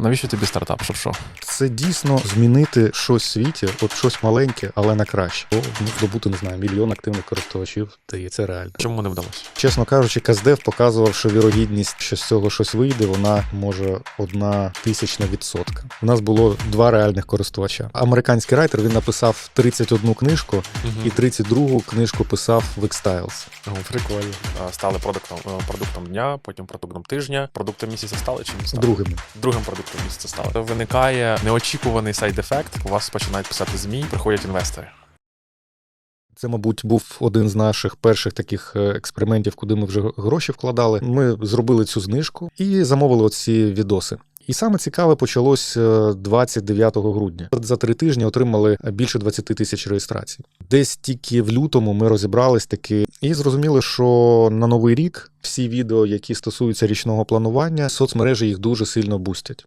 Навіщо тобі стартап? Щоб що? Це дійсно змінити щось в світі, от щось маленьке, але на краще. О, ну, здобути, не знаю, мільйон активних користувачів, та і це реально. Чому не вдалося? Чесно кажучи, Каздев показував, що вірогідність, що з цього щось вийде, вона може одна тисячна відсотка. У нас було два реальних користувача. Американський райтер він написав 31 книжку і 32 книжку писав в Xtiles. Ну, прикольно. Стали продуктом, е, продуктом дня, потім продуктом тижня. Продуктом місяця стали чи не стали? Другими. Другим продуктом місяця стали. Виникає неочікуваний сайд-ефект. У вас починають писати ЗМІ, приходять інвестори. Це, мабуть, був один з наших перших таких е, експериментів, куди ми вже гроші вкладали. Ми зробили цю знижку і замовили оці відоси. І саме цікаве почалось е, 29 грудня. За три тижні отримали більше 20 тисяч реєстрацій. Десь тільки в лютому ми розібрались таки і зрозуміли, що на новий рік всі відео, які стосуються річного планування, соцмережі їх дуже сильно бустять.